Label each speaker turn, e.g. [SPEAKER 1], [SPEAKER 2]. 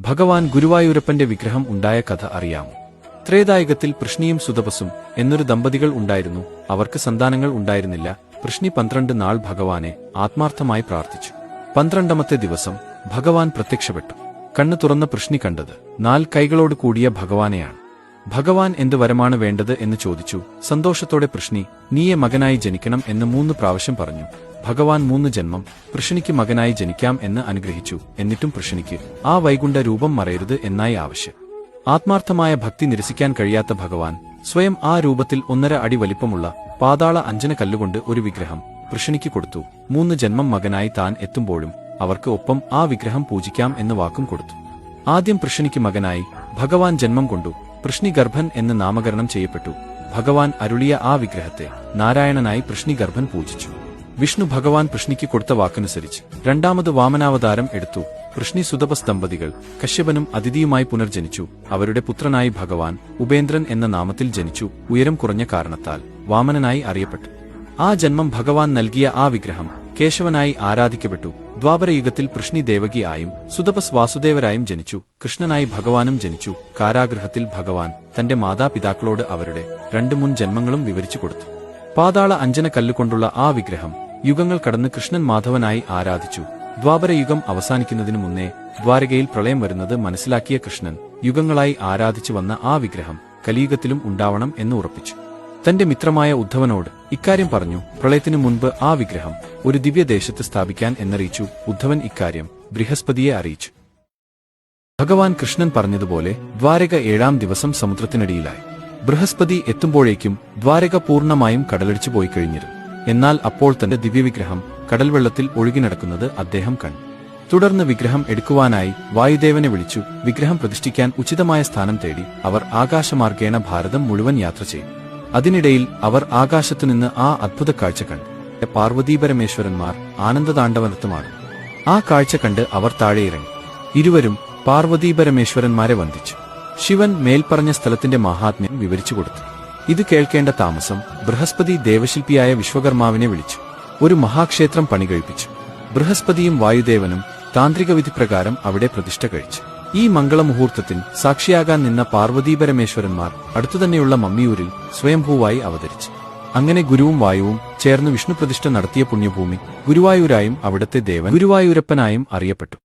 [SPEAKER 1] ഭഗവാൻ ഗുരുവായൂരപ്പന്റെ വിഗ്രഹം ഉണ്ടായ കഥ അറിയാമോ? ത്രേതായുഗത്തിൽ പൃഷ്ണിയും സുതപസും എന്നൊരു ദമ്പതികൾ ഉണ്ടായിരുന്നു. അവർക്ക് സന്താനങ്ങൾ ഉണ്ടായിരുന്നില്ല. പൃഷ്ണി പന്ത്രണ്ട് നാൾ ഭഗവാനെ ആത്മാർത്ഥമായി പ്രാർത്ഥിച്ചു. പന്ത്രണ്ടാമത്തെ ദിവസം ഭഗവാൻ പ്രത്യക്ഷപ്പെട്ടു. കണ്ണു തുറന്ന പൃഷ്ണി കണ്ടത് നാൽ കൈകളോട് കൂടിയ ഭഗവാനെയാണ്. ഭഗവാൻ എന്ത് വരമാണ് വേണ്ടത് എന്ന് ചോദിച്ചു. സന്തോഷത്തോടെ പൃഷ്ണി നീയെ മകനായി ജനിക്കണം എന്ന് മൂന്ന് പ്രാവശ്യം പറഞ്ഞു. ഭഗവാൻ മൂന്ന് ജന്മം പൃഷ്ണിക്ക് മകനായി ജനിക്കാം എന്ന് അനുഗ്രഹിച്ചു. എന്നിട്ടും പൃഷ്ണിക്ക് ആ വൈകുണ്ഠ രൂപം മറയരുത് എന്നായി ആവശ്യം. ആത്മാർത്ഥമായ ഭക്തി നിരസിക്കാൻ കഴിയാത്ത ഭഗവാൻ സ്വയം ആ രൂപത്തിൽ ഒന്നര അടി വലിപ്പമുള്ള പാതാള അഞ്ജന കല്ലുകൊണ്ട് ഒരു വിഗ്രഹം പൃഷ്ണിക്ക് കൊടുത്തു. മൂന്ന് ജന്മം മകനായി താൻ എത്തുമ്പോഴും അവർക്ക് ഒപ്പം ആ വിഗ്രഹം പൂജിക്കാം എന്ന് വാക്കും കൊടുത്തു. ആദ്യം പൃഷ്ണിക്ക് മകനായി ഭഗവാൻ ജന്മം കൊണ്ടു. പൃഷ്ണി ഗർഭൻ എന്ന് നാമകരണം ചെയ്യപ്പെട്ടു. ഭഗവാൻ അരുളിയ ആ വിഗ്രഹത്തെ നാരായണനായി കൃഷ്ണിഗർഭൻ പൂജിച്ചു. വിഷ്ണു ഭഗവാൻ പൃഷ്ണിക്ക് കൊടുത്ത വാക്കനുസരിച്ച് രണ്ടാമത് വാമനാവതാരം എടുത്തു. കൃഷ്ണി സുതപസ് ദമ്പതികൾ കശ്യപനും അതിഥിയുമായി പുനർജനിച്ചു. അവരുടെ പുത്രനായി ഭഗവാൻ ഉപേന്ദ്രൻ എന്ന നാമത്തിൽ ജനിച്ചു. ഉയരം കുറഞ്ഞ കാരണത്താൽ വാമനനായി അറിയപ്പെട്ടു. ആ ജന്മം ഭഗവാൻ നൽകിയ ആ വിഗ്രഹം കേശവനായി ആരാധിക്കപ്പെട്ടു. ദ്വാപരയുഗത്തിൽ കൃഷ്ണി ദേവകിയായും സുതപസ് വാസുദേവരായും ജനിച്ചു. കൃഷ്ണനായി ഭഗവാനും ജനിച്ചു. കാരാഗ്രഹത്തിൽ ഭഗവാൻ തന്റെ മാതാപിതാക്കളോട് അവരുടെ രണ്ട് മുൻ ജന്മങ്ങളും വിവരിച്ചു കൊടുത്തു. പാതാള അഞ്ജന കല്ലുകൊണ്ടുള്ള ആ വിഗ്രഹം യുഗങ്ങൾ കടന്ന് കൃഷ്ണൻ മാധവനായി ആരാധിച്ചു. ദ്വാപരയുഗം അവസാനിക്കുന്നതിനു മുന്നേ ദ്വാരകയിൽ പ്രളയം വരുന്നത് മനസ്സിലാക്കിയ കൃഷ്ണൻ യുഗങ്ങളായി ആരാധിച്ചു വന്ന ആ വിഗ്രഹം കലിയുഗത്തിലും ഉണ്ടാവണം എന്ന് ഉറപ്പിച്ചു. തന്റെ മിത്രമായ ഉദ്ധവനോട് ഇക്കാര്യം പറഞ്ഞു. പ്രളയത്തിനു മുൻപ് ആ വിഗ്രഹം ഒരു ദിവ്യദേശത്ത് സ്ഥാപിക്കാൻ എന്നറിയിച്ചു ഉദ്ധവൻ ഇക്കാര്യം ബൃഹസ്പതിയെ അറിയിച്ചു. ഭഗവാൻ കൃഷ്ണൻ പറഞ്ഞതുപോലെ ദ്വാരക ഏഴാം ദിവസം സമുദ്രത്തിനടിയിലായി. ബൃഹസ്പതി എത്തുമ്പോഴേക്കും ദ്വാരക പൂർണമായും കടലടിച്ചു പോയി കഴിഞ്ഞിരുന്നു. എന്നാൽ അപ്പോൾ തന്റെ ദിവ്യവിഗ്രഹം കടൽവെള്ളത്തിൽ ഒഴുകി നടക്കുന്നത് അദ്ദേഹം കണ്ടു. തുടർന്ന് വിഗ്രഹം എടുക്കുവാനായി വായുദേവനെ വിളിച്ചു വിഗ്രഹം പ്രതിഷ്ഠിക്കാൻ ഉചിതമായ സ്ഥാനം തേടി അവർ ആകാശമാർഗേണ ഭാരതം മുഴുവൻ യാത്ര ചെയ്തു. അതിനിടയിൽ അവർ ആകാശത്തുനിന്ന് ആ അത്ഭുത കാഴ്ച കണ്ടു. പാർവതീപരമേശ്വരന്മാർ ആനന്ദതാണ്ഡവനത്തുമാണ്. ആ കാഴ്ച കണ്ട് അവർ താഴെയിറങ്ങി. ഇരുവരും പാർവതീപരമേശ്വരന്മാരെ വന്ദിച്ചു. ശിവൻ മേൽപ്പറഞ്ഞ സ്ഥലത്തിന്റെ മഹാത്മ്യം വിവരിച്ചു കൊടുത്തു. ഇത് കേൾക്കേണ്ട താമസം ബൃഹസ്പതി ദേവശില്പിയായ വിശ്വകർമാവിനെ വിളിച്ചു. ഒരു മഹാക്ഷേത്രം പണികഴിപ്പിച്ചു. ബൃഹസ്പതിയും വായുദേവനും താന്ത്രിക വിധിപ്രകാരം അവിടെ പ്രതിഷ്ഠ കഴിച്ചു. ഈ മംഗളമുഹൂർത്തത്തിൽ സാക്ഷിയാകാൻ നിന്ന പാർവതീപരമേശ്വരന്മാർ അടുത്തുതന്നെയുള്ള മമ്മിയൂരിൽ സ്വയംഭൂവായി അവതരിച്ചു. അങ്ങനെ ഗുരുവും വായുവും ചേർന്ന് വിഷ്ണുപ്രതിഷ്ഠ നടത്തിയ പുണ്യഭൂമി ഗുരുവായൂരായും അവിടത്തെ ദേവൻ ഗുരുവായൂരപ്പനായും അറിയപ്പെട്ടു.